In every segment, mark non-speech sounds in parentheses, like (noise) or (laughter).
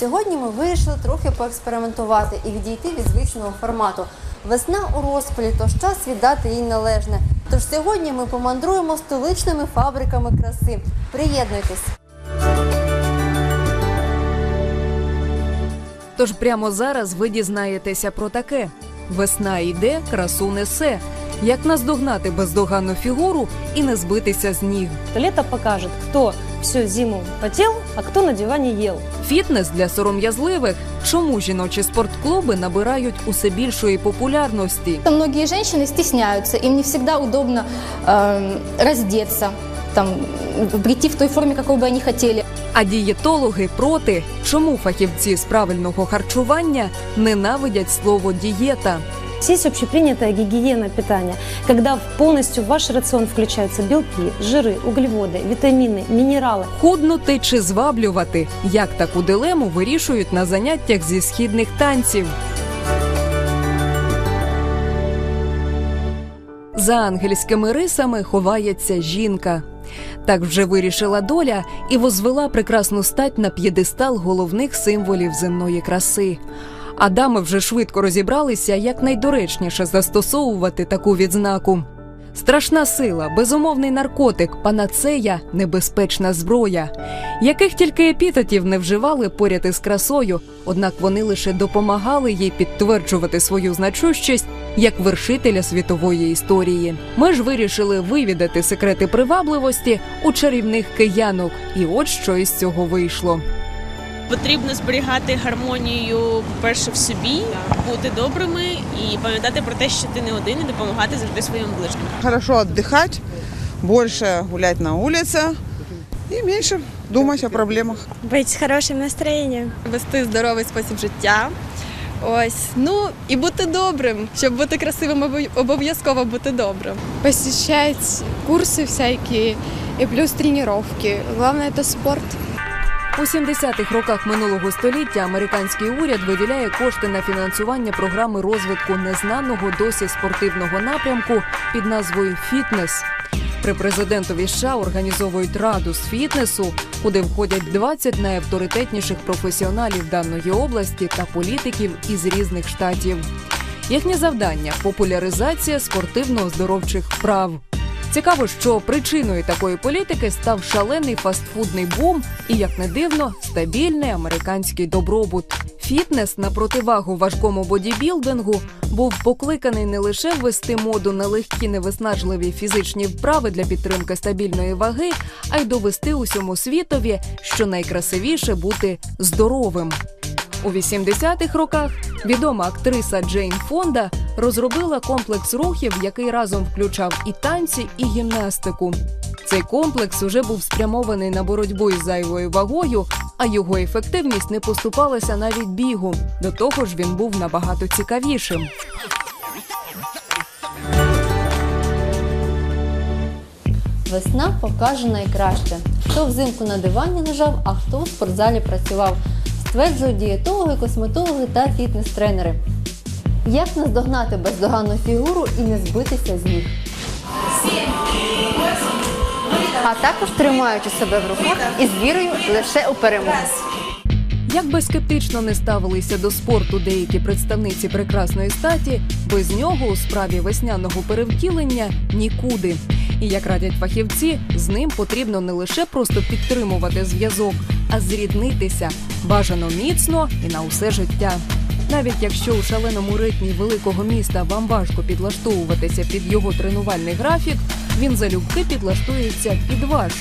Сьогодні ми вирішили трохи поекспериментувати і відійти від звичного формату. Весна у розпалі, тож час віддати їй належне. Тож сьогодні ми помандруємо столичними фабриками краси. Приєднуйтесь! Тож прямо зараз ви дізнаєтеся про таке: весна йде, красу несе. Як наздогнати бездоганну фігуру і не збитися з ніг. Лето покажет, кто всю зиму потел, а кто на диване ел. Фітнес для сором'язливих. Чому жіночі спортклуби набирають усе більшої популярності? Многие женщины стесняются, им не всегда удобно эм, раздеться, там, прийти в той форме, какой бы они хотели. А дієтологи проти. Чому фахівці з правильного харчування ненавидять слово дієта? Есть общепринятая гигиена питания, когда в- полностью в ваш рацион включаются белки, жиры, углеводы, витамины, минералы. Худнути чи зваблювати? Як таку дилему вирішують на заняттях зі східних танців? За ангельськими рисами ховається жінка. Так вже вирішила доля і возвела прекрасну стать на п'єдестал головних символів земної краси. А дами вже швидко розібралися, як найдоречніше застосовувати таку відзнаку. Страшна сила, безумовний наркотик, панацея, небезпечна зброя. Яких тільки епітетів не вживали поряд із красою, однак вони лише допомагали їй підтверджувати свою значущість як вершителя світової історії. Ми ж вирішили вивідати секрети привабливості у чарівних киянок, і от що із цього вийшло. Потрібно зберігати гармонію, по-перше, в собі, бути добрими і пам'ятати про те, що ти не один, і допомагати завжди своїм ближнім. Хорошо отдыхать, больше гулять на улице и меньше думать о проблемах. Бути з хорошим настроєнням. вести здоровий спосіб життя. Ось, ну і бути добрим. Щоб бути красивим, обов- обов'язково бути добрим. посещать курсы всякие и плюс тренировки. Главное это спорт. У 70-х роках минулого століття американський уряд виділяє кошти на фінансування програми розвитку незнаного досі спортивного напрямку під назвою Фітнес. При президентові США організовують раду з фітнесу, куди входять 20 найавторитетніших професіоналів даної області та політиків із різних штатів. Їхнє завдання популяризація спортивно-оздоровчих вправ. Цікаво, що причиною такої політики став шалений фастфудний бум і, як не дивно, стабільний американський добробут. Фітнес на противагу важкому бодібілдингу був покликаний не лише ввести моду на легкі невиснажливі фізичні вправи для підтримки стабільної ваги, а й довести усьому світові, що найкрасивіше бути здоровим. У 80-х роках відома актриса Джейн Фонда розробила комплекс рухів, який разом включав і танці, і гімнастику. Цей комплекс уже був спрямований на боротьбу із зайвою вагою, а його ефективність не поступалася навіть бігу. До того ж, він був набагато цікавішим. Весна покаже найкраще. Хто взимку на дивані лежав, а хто у спортзалі працював. Стверджують дієтологи, косметологи та фітнес-тренери. Як наздогнати бездоганну фігуру і не збитися з ніг? А також тримаючи себе в руках і з вірою лише у перемогу. Як би скептично не ставилися до спорту деякі представниці прекрасної статі, без нього у справі весняного перевтілення нікуди. І як радять фахівці, з ним потрібно не лише просто підтримувати зв'язок, а зріднитися бажано міцно і на усе життя. Навіть якщо у шаленому ритмі великого міста вам важко підлаштовуватися під його тренувальний графік, він залюбки підлаштується під ваш.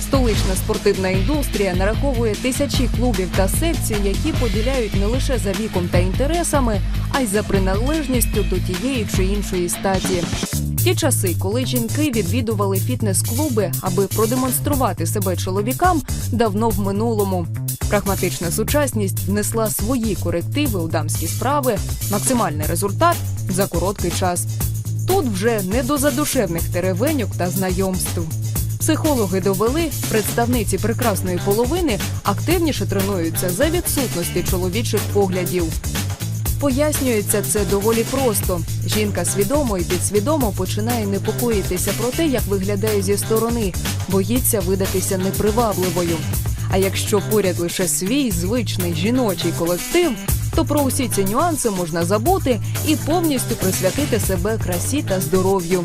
Столична спортивна індустрія нараховує тисячі клубів та секцій, які поділяють не лише за віком та інтересами, а й за приналежністю до тієї чи іншої статі. Ті часи, коли жінки відвідували фітнес-клуби, аби продемонструвати себе чоловікам, давно в минулому. Прагматична сучасність внесла свої корективи у дамські справи, максимальний результат за короткий час. Тут вже не до задушевних теревеньок та знайомств. Психологи довели, представниці прекрасної половини активніше тренуються за відсутності чоловічих поглядів. Пояснюється це доволі просто. Жінка свідомо і підсвідомо починає непокоїтися про те, як виглядає зі сторони, боїться видатися непривабливою. А якщо поряд лише свій звичний жіночий колектив, то про усі ці нюанси можна забути і повністю присвятити себе красі та здоров'ю.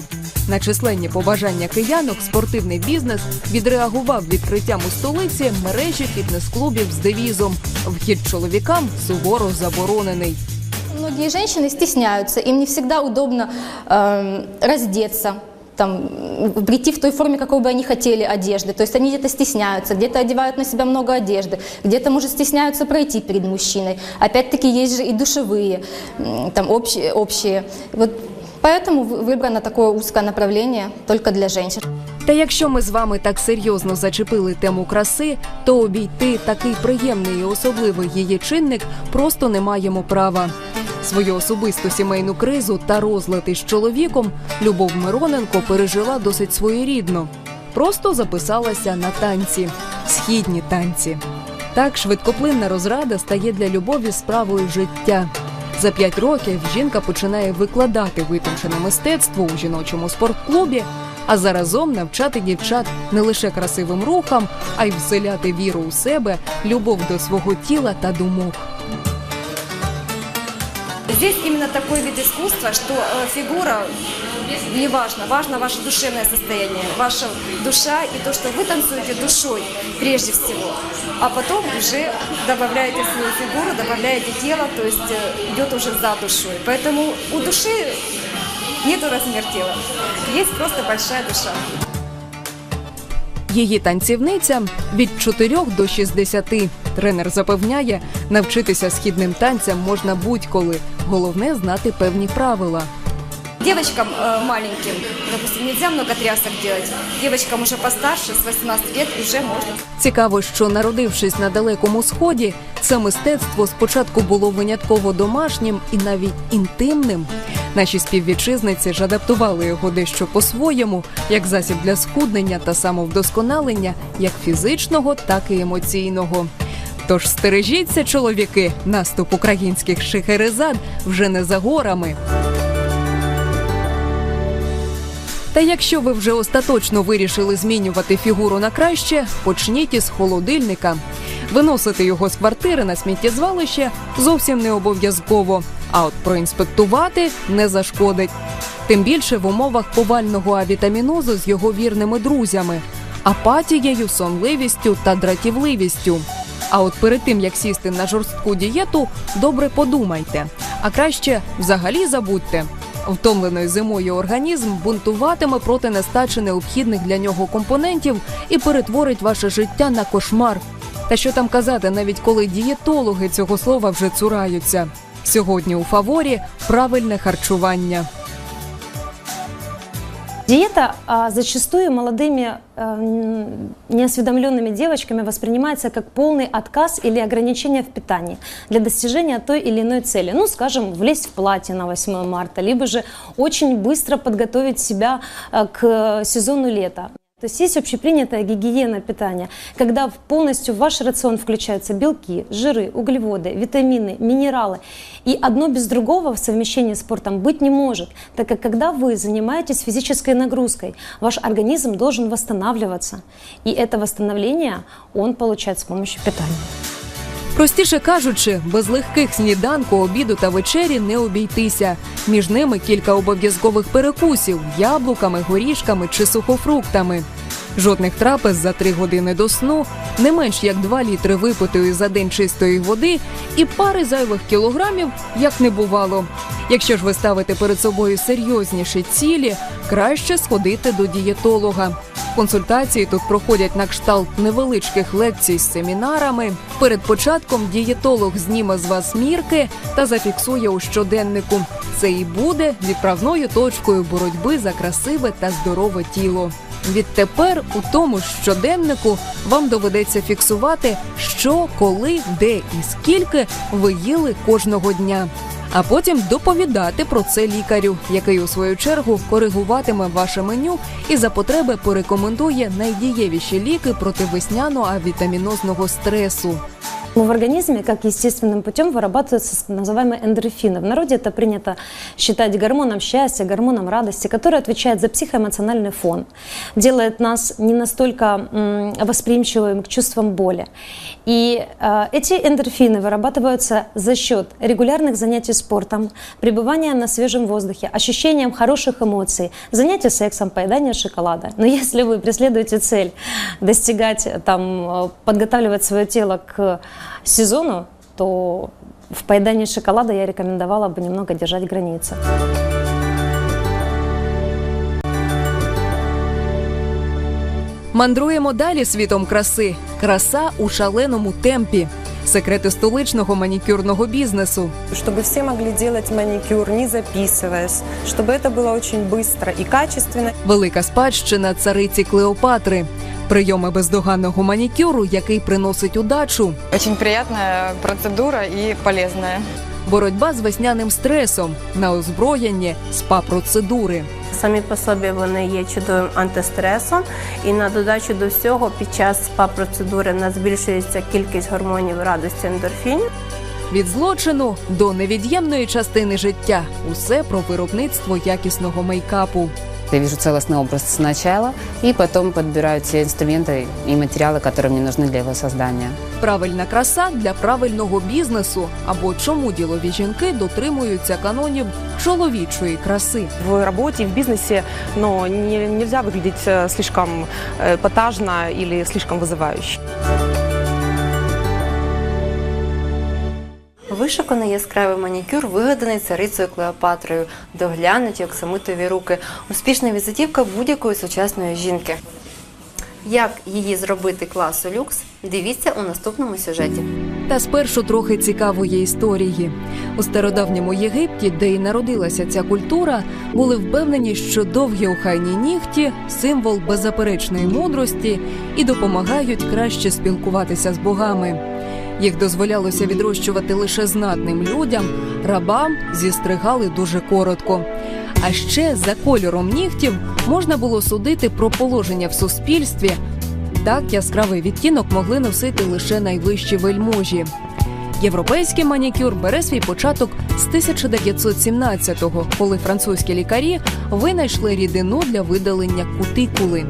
На численні побажання киянок спортивний бізнес відреагував відкриттям у столиці мережі фітнес-клубів з девізом Вхід чоловікам суворо заборонений. Многие женщины стесняются, им не всегда удобно эм, раздеться, там, м, прийти в той форме, какой бы они хотели одежды. То есть они где-то стесняются, где-то одевают на себя много одежды, где-то, может, стесняются пройти перед мужчиной. Опять-таки есть же и душевые, м, там, общие. общие. Вот поэтому вы- выбрано такое узкое направление только для женщин. Та якщо ми з вами так серйозно зачепили тему краси, то обійти такий приємний і особливий її чинник просто не маємо права. Свою особисту сімейну кризу та розлад із чоловіком Любов Мироненко пережила досить своєрідно. Просто записалася на танці, східні танці. Так швидкоплинна розрада стає для любові справою життя. За п'ять років жінка починає викладати витончене мистецтво у жіночому спортклубі, а заразом навчати дівчат не лише красивим рухам, а й вселяти віру у себе, любов до свого тіла та думок. Здесь именно такой вид искусства, что э, фигура не важно, важно ваше душевное состояние, ваша душа и то, что вы танцуете душой прежде всего, а потом уже добавляете свою фигуру, добавляете тело, то есть э, идет уже за душой. Поэтому у души нету размер тела, есть просто большая душа. Її танцівницям від 4 до 60. Тренер запевняє, навчитися східним танцям можна будь-коли. Головне знати певні правила. Девочкам э, маленьким, допустим, нельзя много трясок делать. Девочкам уже постарше, с 18 лет уже можно. Цікаво, що народившись на далекому сході, це мистецтво спочатку було винятково домашнім і навіть інтимним. Наші співвітчизниці ж адаптували його дещо по-своєму, як засіб для схуднення та самовдосконалення, як фізичного, так і емоційного. Тож стережіться, чоловіки, наступ українських шихерезад вже не за горами. Та якщо ви вже остаточно вирішили змінювати фігуру на краще, почніть із холодильника. Виносити його з квартири на сміттєзвалище зовсім не обов'язково. А от проінспектувати не зашкодить. Тим більше в умовах повального авітамінозу з його вірними друзями, апатією, сонливістю та дратівливістю. А от перед тим як сісти на жорстку дієту, добре подумайте, а краще взагалі забудьте. Втомлений зимою організм бунтуватиме проти нестачі необхідних для нього компонентів і перетворить ваше життя на кошмар. Та що там казати, навіть коли дієтологи цього слова вже цураються. Сьогодні у фаворі правильне харчування. Диета а, зачастую молодыми а, м, неосведомленными девочками воспринимается как полный отказ или ограничение в питании для достижения той или иной цели. Ну, скажем, влезть в платье на 8 марта, либо же очень быстро подготовить себя а, к э, сезону лета. То есть есть общепринятая гигиена питания, когда полностью в ваш рацион включаются белки, жиры, углеводы, витамины, минералы. И одно без другого в совмещении с спортом быть не может, так как когда вы занимаетесь физической нагрузкой, ваш организм должен восстанавливаться. И это восстановление он получает с помощью питания. Простіше кажучи, без легких сніданку, обіду та вечері не обійтися. Між ними кілька обов'язкових перекусів яблуками, горішками чи сухофруктами. Жодних трапез за три години до сну, не менш як два літри випитої за день чистої води і пари зайвих кілограмів, як не бувало. Якщо ж ви ставите перед собою серйозніші цілі, краще сходити до дієтолога. Консультації тут проходять на кшталт невеличких лекцій з семінарами. Перед початком дієтолог зніме з вас мірки та зафіксує у щоденнику. Це і буде відправною точкою боротьби за красиве та здорове тіло. Відтепер у тому щоденнику вам доведеться фіксувати, що, коли, де і скільки ви їли кожного дня. А потім доповідати про це лікарю, який у свою чергу коригуватиме ваше меню і за потреби порекомендує найдієвіші ліки проти весняно-авітамінозного стресу. В организме, как естественным путем, вырабатываются называемые эндорфины. В народе это принято считать гормоном счастья, гормоном радости, который отвечает за психоэмоциональный фон, делает нас не настолько восприимчивыми к чувствам боли. И э, эти эндорфины вырабатываются за счет регулярных занятий спортом, пребывания на свежем воздухе, ощущением хороших эмоций, занятий сексом, поедания шоколада. Но если вы преследуете цель достигать, там, э, подготавливать свое тело к сезону, то в поедании шоколада я рекомендовала бы немного держать границы. Мандруємо далі світом краси. Краса у шаленому темпі. Секрети столичного манікюрного бізнесу. чтобы все могли делать маникюр, не записываясь, чтобы это было очень быстро и качественно. Велика спадщина цариці Клеопатри. Прийоми бездоганного манікюру, який приносить удачу. Очень приятная процедура и полезная. Боротьба з весняним стресом на озброєнні спа-процедури. Самі по собі вони є чудовим антистресом, і на додачу до всього під час спа-процедури в нас збільшується кількість гормонів радості ендорфінів. Від злочину до невід'ємної частини життя. Усе про виробництво якісного мейкапу. Я вижу целостный образ сначала, и потом подбираю те инструменты и материалы, которые мне нужны для его создания. Правильна краса для правильного бізнесу. Або чому ділові жінки дотримуються канонів чоловічої краси. В работе, в бизнесе, но не- нельзя выглядеть э, слишком э, эпатажно или слишком вызывающе. Вишуканий яскравий манікюр вигаданий царицею Клеопатрою, доглянуті оксамитові руки, успішна візитівка будь-якої сучасної жінки. Як її зробити класу люкс? Дивіться у наступному сюжеті. Та спершу трохи цікавої історії. У стародавньому Єгипті, де й народилася ця культура, були впевнені, що довгі охайні нігті символ беззаперечної мудрості і допомагають краще спілкуватися з богами. Їх дозволялося відрощувати лише знатним людям, рабам зістригали дуже коротко. А ще за кольором нігтів можна було судити про положення в суспільстві. Так яскравий відтінок могли носити лише найвищі вельможі. Європейський манікюр бере свій початок з 1917-го, коли французькі лікарі винайшли рідину для видалення кутикули.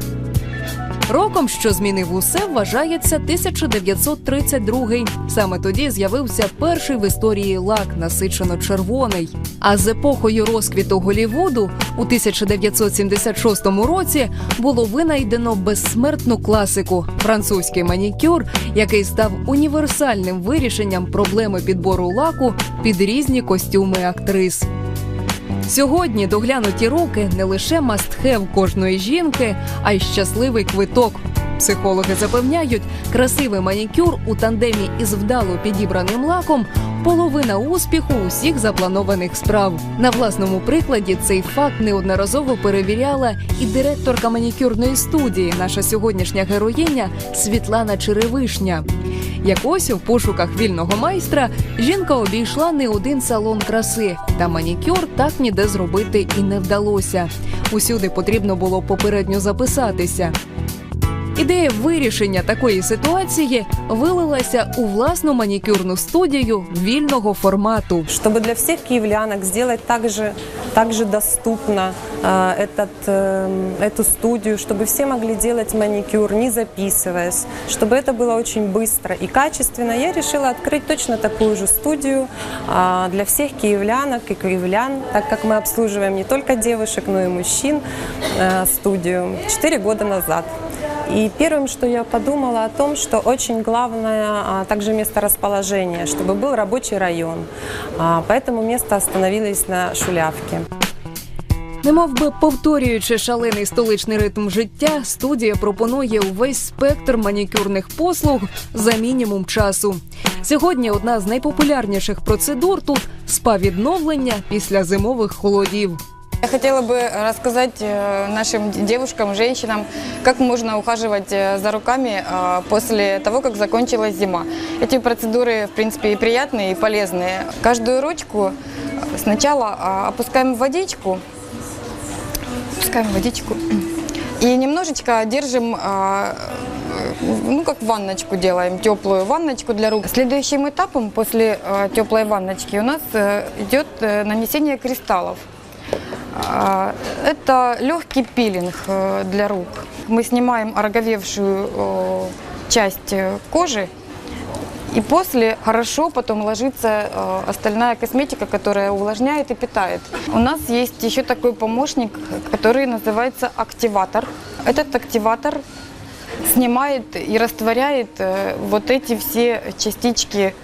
Роком, що змінив усе, вважається 1932. Саме тоді з'явився перший в історії лак насичено червоний. А з епохою розквіту Голівуду у 1976 році було винайдено безсмертну класику французький манікюр, який став універсальним вирішенням проблеми підбору лаку під різні костюми актрис. Сьогодні доглянуті руки не лише мастхев кожної жінки, а й щасливий квиток. Психологи запевняють, красивий манікюр у тандемі із вдало підібраним лаком половина успіху усіх запланованих справ. На власному прикладі цей факт неодноразово перевіряла і директорка манікюрної студії, наша сьогоднішня героїня Світлана Черевишня. Якось у пошуках вільного майстра жінка обійшла не один салон краси, та манікюр так ніде зробити і не вдалося. Усюди потрібно було попередньо записатися. Ідея вирішення такої ситуації вилилася у власну манікюрну студію вільного формату. Чтобы для всех киевлянок сделать также, также доступно э, этот, э, эту студию, чтобы все могли делать маникюр, не записываясь, чтобы это было очень быстро и качественно, я решила открыть точно такую же студию э, для всех киевлянок и киевлян, так как мы обслуживаем не только девушек, но и мужчин, э, студию 4 года назад. И первым, что я подумала о том, что очень главное а, также место расположения, чтобы был рабочий район. А, Поэтому место остановилось на Шулявке. Немов би повторюючи шалений столичний ритм життя, студія пропонує увесь спектр манікюрних послуг за мінімум часу. Сьогодні одна з найпопулярніших процедур тут спа-відновлення після зимових холодів. Я хотела бы рассказать э, нашим девушкам, женщинам, как можно ухаживать э, за руками э, после того, как закончилась зима. Эти процедуры, в принципе, и приятные, и полезные. Каждую ручку сначала э, опускаем в водичку, опускаем в водичку и немножечко держим ну как ванночку делаем, теплую ванночку для рук. Следующим этапом после теплой ванночки у нас идет нанесение кристаллов. А, Это легкий пилинг э, для рук. Мы снимаем ороговевшую э, часть э, кожи, и после хорошо потом ложится остальная косметика, которая увлажняет и питает. У нас есть еще такой помощник, который называется активатор. Этот активатор снимает и растворяет вот эти все частички,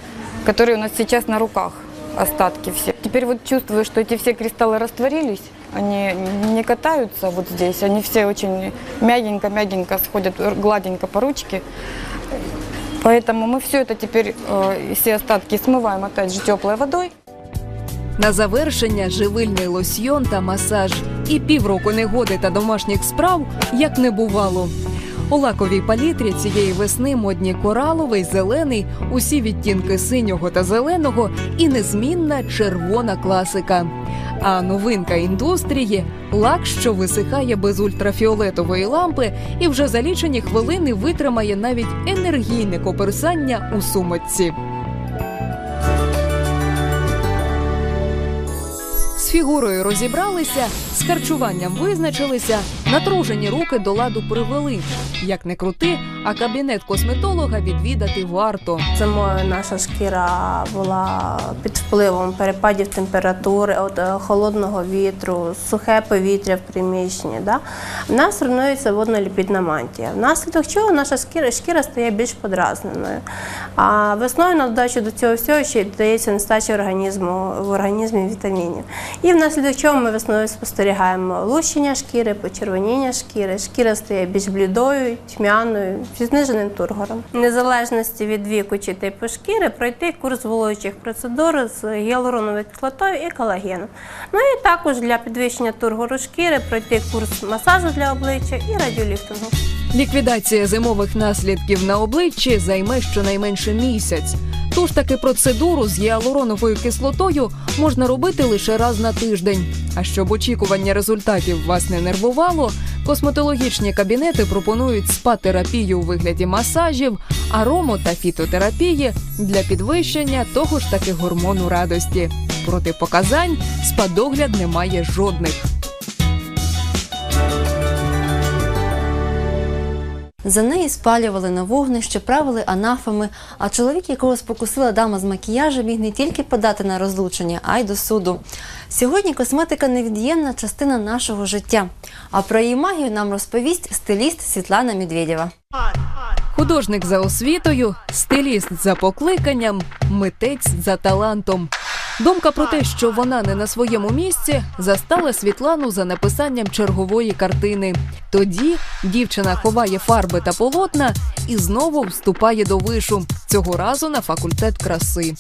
которые у нас сейчас на руках, остатки все. Теперь вот чувствую, что эти все кристаллы растворились, они не катаются вот здесь, они все очень мягенько-мягенько сходят, гладенько по ручке. Поэтому мы все это теперь, э, все остатки смываем опять же теплой водой. На завершення живильний лосьйон та масаж. І півроку негоди та домашніх справ як не бувало. У лаковій палітрі цієї весни модні кораловий, зелений, усі відтінки синього та зеленого і незмінна червона класика. А новинка індустрії лак, що висихає без ультрафіолетової лампи, і вже за лічені хвилини витримає навіть енергійне коперсання у сумочці. З фігурою розібралися, з харчуванням визначилися, натружені руки до ладу привели. Як не крути, а кабінет косметолога відвідати варто. Зимою наша шкіра була під впливом перепадів температури, от е, холодного вітру, сухе повітря в приміщенні. Да? В нас руйнується водно-ліпідна мантія. Внаслідок чого наша шкіра, шкіра стає більш подразненою. А весною на додачу до цього всього ще й додається нестача організму в організмі вітамінів. І внаслідок чого ми весною спостерігаємо лущення шкіри, почервоніння шкіри, шкіра стає більш блідою, тьмяною, зі зниженим тургором. В незалежності від віку чи типу шкіри пройти курс зволожуючих процедур з гіалуроновою кислотою і колагеном. Ну і також для підвищення тургору шкіри пройти курс масажу для обличчя і радіоліфтингу. Ліквідація зимових наслідків на обличчі займе щонайменше місяць. Тож таки процедуру з гіалуроновою кислотою можна робити лише раз на тиждень. А щоб очікування результатів вас не нервувало, косметологічні кабінети пропонують спа-терапію у вигляді масажів, арому та фітотерапії для підвищення того ж таки гормону радості. Протипоказань спа-догляд не жодних. За неї спалювали на вогнище, правили анафами, а чоловік, якого спокусила дама з макіяжу, міг не тільки подати на розлучення, а й до суду. Сьогодні косметика невід'ємна частина нашого життя. А про її магію нам розповість стиліст Світлана Медведєва. Художник за освітою, стиліст за покликанням, митець за талантом. Думка про те, що вона не на своєму місці, застала Світлану за написанням чергової картини. Тоді дівчина ховає фарби та полотна і знову вступає до вишу, цього разу на факультет краси.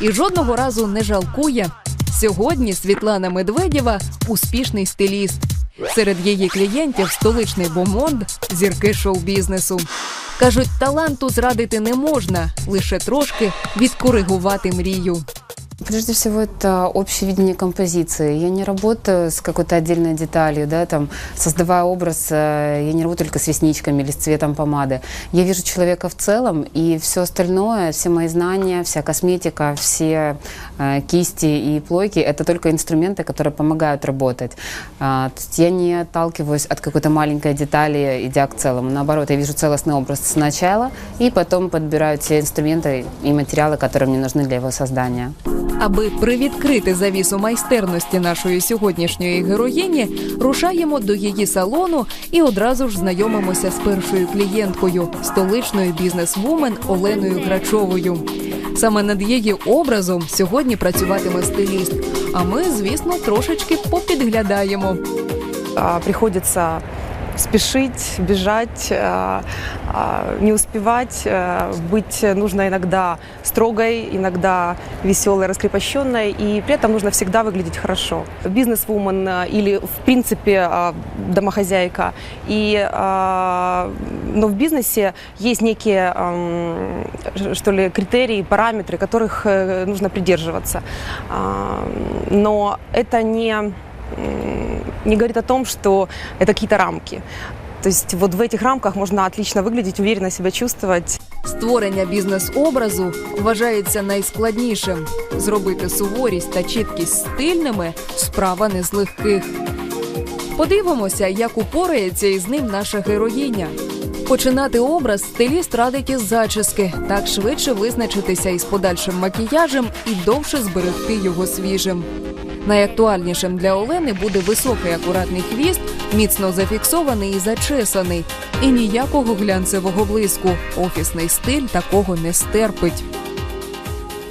І жодного разу не жалкує. Сьогодні Світлана Медведєва успішний стиліст. Серед її клієнтів столичний бомонд, зірки шоу-бізнесу. Кажуть, таланту зрадити не можна, лише трошки відкоригувати мрію. Прежде всего, это общее видение композиции. Я не работаю с какой-то отдельной деталью, да, там, создавая образ, э, я не работаю только с ресничками или с цветом помады. Я вижу человека в целом, и все остальное, все мои знания, вся косметика, все э, кисти и плойки – это только инструменты, которые помогают работать. А, я не отталкиваюсь от какой-то маленькой детали, идя к целому. Наоборот, я вижу целостный образ сначала, и потом подбираю те инструменты и материалы, которые мне нужны для его создания. Аби привідкрити завісу майстерності нашої сьогоднішньої героїні, рушаємо до її салону і одразу ж знайомимося з першою клієнткою, столичною бізнес-вумен Оленою Грачовою. Саме над її образом сьогодні працюватиме стиліст. А ми, звісно, трошечки попідглядаємо. А, Приходится спешить, бежать, а, а, не успевать. а, Быть нужно иногда строгой, иногда веселой, раскрепощенной, и при этом нужно всегда выглядеть хорошо. Бизнес-вумен а, или, в принципе, а, домохозяйка. И, а, но в бизнесе есть некие, ам, ш- что ли, критерии, параметры, которых э, нужно придерживаться. А, Но это не м, не говорит о том, что это какие-то рамки. То есть вот в этих рамках можно отлично выглядеть, уверенно себя чувствовать. Створення бізнес-образу вважається найскладнішим. Зробити суворість та чіткість стильними справа не з легких. Подивимося, як упорається із ним наша героїня. Починати образ стиліст радить із зачіски, так швидше визначитися із подальшим макіяжем і довше зберегти його свіжим. Найактуальнішим для Олени буде високий акуратний хвіст, міцно зафіксований і зачесаний, і ніякого глянцевого блиску. Офісний стиль такого не стерпить.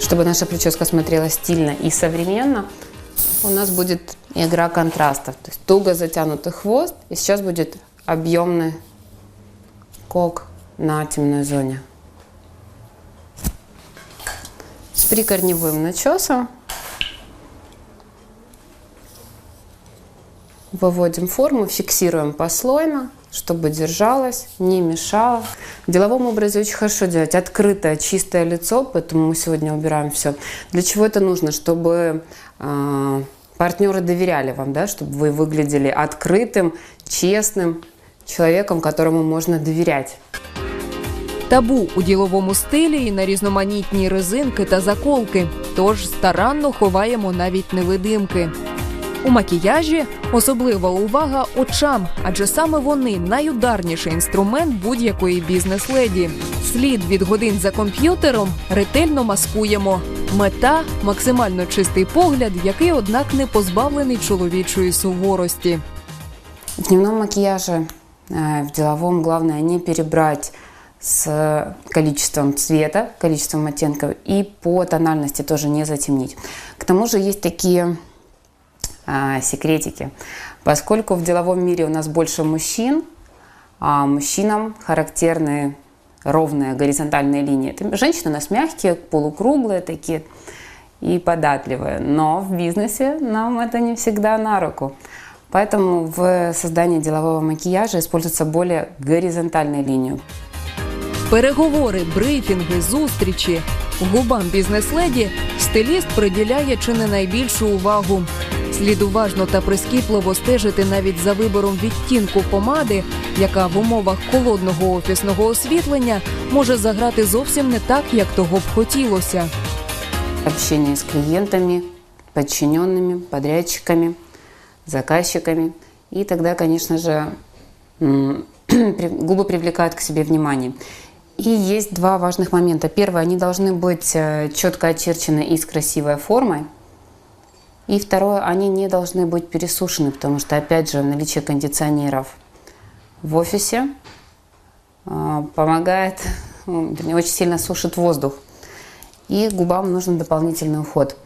Чтобы наша прическа смотрелась стильно и современно, у нас будет игра контрастов. То есть туго затянутый хвост, и сейчас будет объемный кок на темной зоне. С прикорневым начесом выводим форму, фиксируем послойно, чтобы держалась, не мешала. В деловом образе очень хорошо делать открытое, чистое лицо, поэтому мы сегодня убираем все. Для чего это нужно? Чтобы э, партнеры доверяли вам, да, чтобы вы выглядели открытым, честным человеком, которому можно доверять. Табу у діловому стилі і на різноманітні резинки та заколки, тож старанно ховаємо навіть невидимки. У макіяжі особлива увага очам, адже саме вони найударніший інструмент будь-якої бізнес-леді. Слід від годин за комп'ютером ретельно маскуємо. Мета максимально чистий погляд, який, однак, не позбавлений чоловічої суворості. В дневном макияже, э, в деловом главное не перебрать с количеством цвета, количеством оттенков и по тональности тоже не затемнить. К тому же есть такие а, секретики. Поскольку в деловом мире у нас больше мужчин, а мужчинам характерны ровные горизонтальные линии. Это женщины у нас мягкие, полукруглые такие и податливые. Но в бизнесе нам это не всегда на руку. Поэтому в создании делового макияжа используется более горизонтальная линия. Переговори, брифінги, зустрічі. Губам бізнес-леді стиліст приділяє чи не найбільшу увагу. Слід уважно та прискіпливо стежити навіть за вибором відтінку помади, яка в умовах холодного офісного освітлення може заграти зовсім не так, як того б хотілося. Общение с клиентами, подчиненными, подрядчиками, заказчиками. И тогда, конечно же, м, при- губы привлекают к себе внимание. И есть два важных момента. Первое, они должны быть э, четко очерчены и с красивой формой. И второе, они не должны быть пересушены, потому что, опять же, наличие кондиционеров в офисе э, помогает, (laughs) м, вернее, очень сильно сушит воздух. И губам нужен дополнительный уход.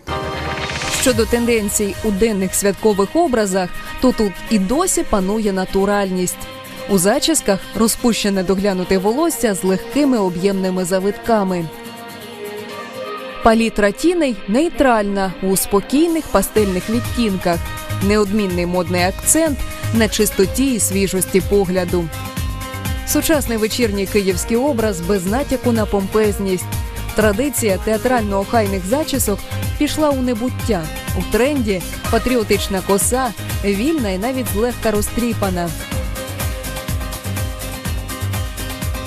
Щодо тенденцій у денних святкових образах, то тут і досі панує натуральність. У зачісках розпущене доглянуте волосся з легкими об'ємними завитками. Палітра тіней нейтральна у спокійних пастельних відтінках. Неодмінний модний акцент на чистоті і свіжості погляду. Сучасний вечірній київський образ без натяку на помпезність. Традиція театрально-охайних зачісок пішла у небуття. У тренді патріотична коса, вільна і навіть злегка розтріпана.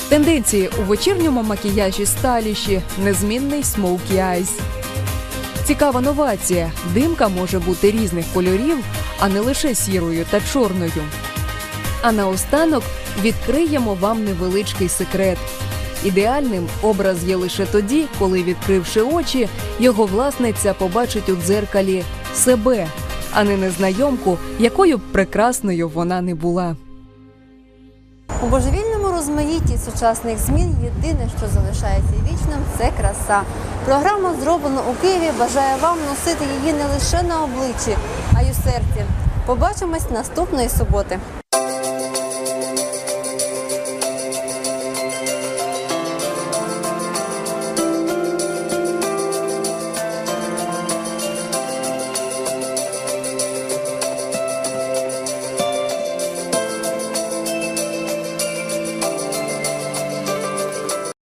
Тенденції у вечірньому макіяжі сталіші, незмінний смоукі айс. Цікава новація. Димка може бути різних кольорів, а не лише сірою та чорною. А наостанок відкриємо вам невеличкий секрет. Ідеальним образ є лише тоді, коли, відкривши очі, його власниця побачить у дзеркалі себе, а не незнайомку, якою б прекрасною вона не була. У божевільному розмаїтті сучасних змін єдине, що залишається вічним, це краса. Програма зроблена у Києві. Бажає вам носити її не лише на обличчі, а й у серці. Побачимось наступної суботи.